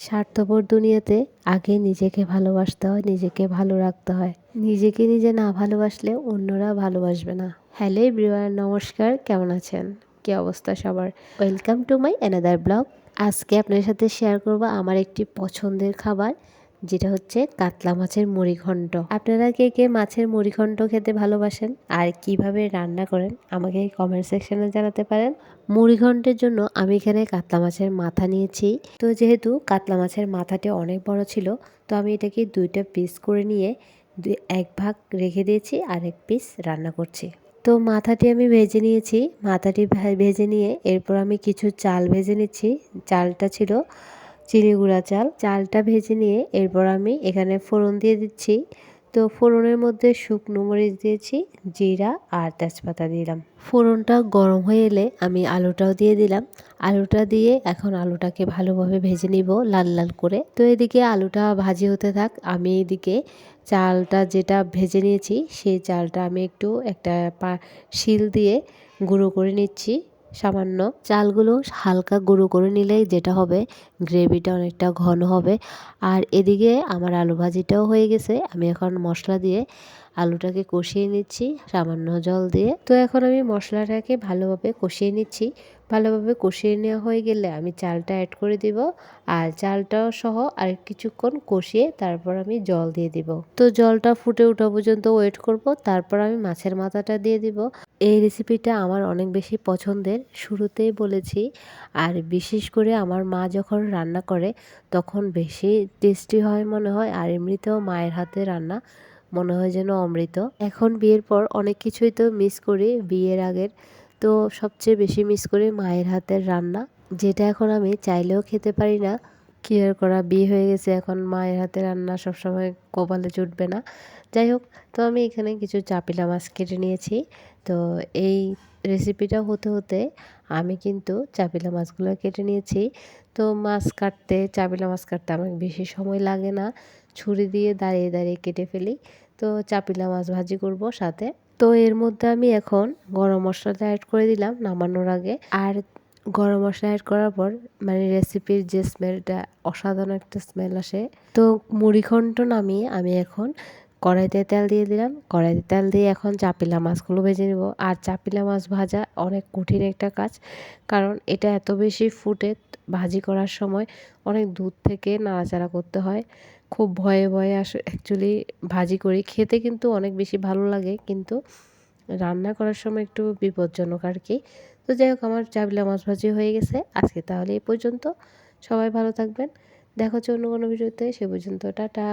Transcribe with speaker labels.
Speaker 1: স্বার্থপর দুনিয়াতে আগে নিজেকে ভালোবাসতে হয়, নিজেকে ভালো রাখতে হয়। নিজেকে নিজে না ভালোবাসলে অন্যরা ভালোবাসবে না। হ্যালো ব্রিওয়ার নমস্কার, কেমন আছেন? কি অবস্থা সবার? Welcome to my another blog. আজকে আপনার সাথে শেয়ার করব আমার একটি পছন্দের খাবার যেটা হচ্ছে কাতলা মাছের মুড়িঘণ্ট। আপনারা কে কে মাছের মুড়িঘণ্ট খেতে ভালোবাসেন আর কীভাবে রান্না করেন আমাকে কমেন্ট সেকশনে জানাতে পারেন। মুড়িঘণ্টের জন্য আমি এখানে কাতলা মাছের মাথা নিয়েছি। তো যেহেতু কাতলা মাছের মাথাটি অনেক বড় ছিল, তো আমি এটাকে দুইটা পিস করে নিয়ে এক ভাগ রেখে দিয়েছি আর এক পিস রান্না করছি। তো মাথাটি আমি ভেজে নিয়েছি। মাথাটি ভেজে নিয়ে এরপর আমি কিছু চাল ভেজে নিচ্ছি। চালটা ছিল চিনি গুঁড়া চাল। চালটা ভেজে নিয়ে এরপর আমি এখানে ফোড়ন দিয়ে দিচ্ছি। তো ফোড়নের মধ্যে শুকনো মরিচ দিয়েছি, জিরা আর তেজপাতা দিলাম। ফোড়নটা গরম হয়ে এলে আমি আলুটাও দিয়ে দিলাম। আলুটা দিয়ে এখন আলুটাকে ভালোভাবে ভেজে নিব লাল লাল করে। তো এদিকে আলুটা ভাজি হতে থাক, আমি এদিকে চালটা যেটা ভেজে নিয়েছি, সেই চালটা আমি একটু একটা পা শিল দিয়ে গুঁড়ো করে নিচ্ছি। সামান্য চালগুলো হালকা গুঁড়ো করে নিলেই যেটা হবে, গ্রেভিটা অনেকটা ঘন হবে। আর এদিকে আমার আলু ভাজিটাও হয়ে গেছে। আমি এখন মশলা দিয়ে আলুটাকে কষিয়ে নিচ্ছি, সামান্য জল দিয়ে। তো এখন আমি মশলাটাকে ভালোভাবে কষিয়ে নিচ্ছি। ভালোভাবে কষিয়ে নেওয়া হয়ে গেলে আমি চালটা অ্যাড করে দিব। আর চালটাও সহ আর কিছুক্ষণ কষিয়ে তারপর আমি জল দিয়ে দিব। তো জলটা ফুটে ওঠা পর্যন্ত ওয়েট করব। তারপর আমি মাছের মাথাটা দিয়ে দিব। এই রেসিপিটা আমার অনেক বেশি পছন্দের। শুরুতেই বলেছি, আর বিশেষ করে আমার মা যখন রান্না করে, তখন বেশি টেস্টি হয় মনে হয়, আর এমনিতেও মায়ের হাতে রান্না মনে হয় যেন অমৃত। এখন বিয়ের পর অনেক কিছুই তো মিস করি, বিয়ের আগের তো সবচেয়ে বেশি মিস করি মায়ের হাতের রান্না। যেটা এখন আমি চাইলেও খেতে পারি না কেয়ার করা বিয়ে হয়ে গেছে, এখন মায়ের হাতে রান্না সবসময় কপালে জুটবে না। যাই হোক, তো আমি এখানে কিছু চাপিলা মাছ কেটে নিয়েছি। তো এই রেসিপিটা হতে হতে আমি কিন্তু চাপিলা মাছগুলো কেটে নিয়েছি। তো মাছ কাটতে, চাপিলা মাছ কাটতে আমার বেশি সময় লাগে না। ছুরি দিয়ে দাঁড়িয়ে দাঁড়িয়ে কেটে ফেলি। তো চাপিলা মাছ ভাজি করব সাথে। তো এর মধ্যে আমি এখন গরম মশলাটা অ্যাড করে দিলাম নামানোর আগে। আর গরম মশলা অ্যাড করার পর মানে রেসিপির যে স্মেলটা অসাধারণ একটা স্মেল আসে। তো মুড়িঘণ্ট নামিয়ে আমি এখন কড়াইতে তেল দিয়ে দিলাম। কড়াইতে তেল দিয়ে এখন চাপিলা মাছগুলো ভেজে নেব। আর চাপিলা মাছ ভাজা অনেক কঠিন একটা কাজ, কারণ এটা এত বেশি ফুটে ভাজি করার সময় অনেক দূর থেকে নাড়াচাড়া করতে হয়। খুব ভয়ে ভয়ে আস অ্যাকচুয়ালি ভাজি করি। খেতে কিন্তু অনেক বেশি ভালো লাগে, কিন্তু রান্না করার সময় একটু বিপজ্জনক আর কি। তো যাই হোক, আমার চাবিলা মাছ ভাজি হয়ে গেছে। আজকে তাহলে এই পর্যন্ত। সবাই ভালো থাকবেন। দেখা হচ্ছে অন্য কোনো ভিডিওতে। সে পর্যন্ত, টাটা।